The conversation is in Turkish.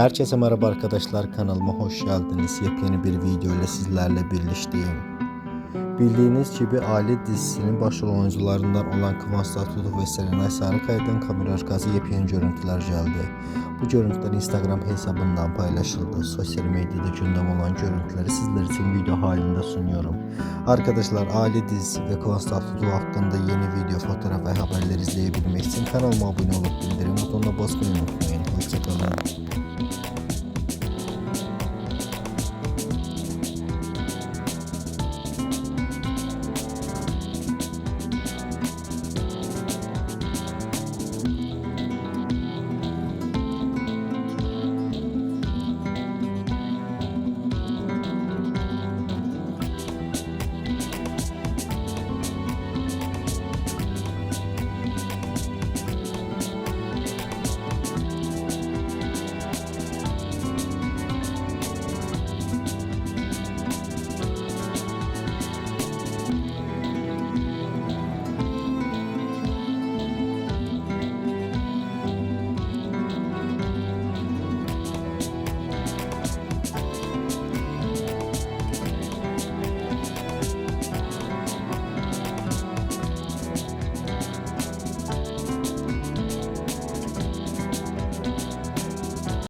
Herkese merhaba arkadaşlar kanalıma hoş geldiniz. Yepyeni bir video ile sizlerle birleştiğim. Bildiğiniz gibi Aile dizisinin başrol oyuncularından olan Kıvanç Tatlıtuğ ve Serenay Sarıkaya'dan kamera arkası yepyeni görüntüler geldi. Bu görüntüler Instagram hesabından paylaşıldı. Sosyal medyada gündem olan görüntüleri sizler için video halinde sunuyorum. Arkadaşlar Aile dizisi ve Kıvanç Tatlıtuğ hakkında yeni video, fotoğraf ve haberler izleyebilmek için kanalıma abone olup bildirim butonuna basmayı unutmayın. Hoşçakalın.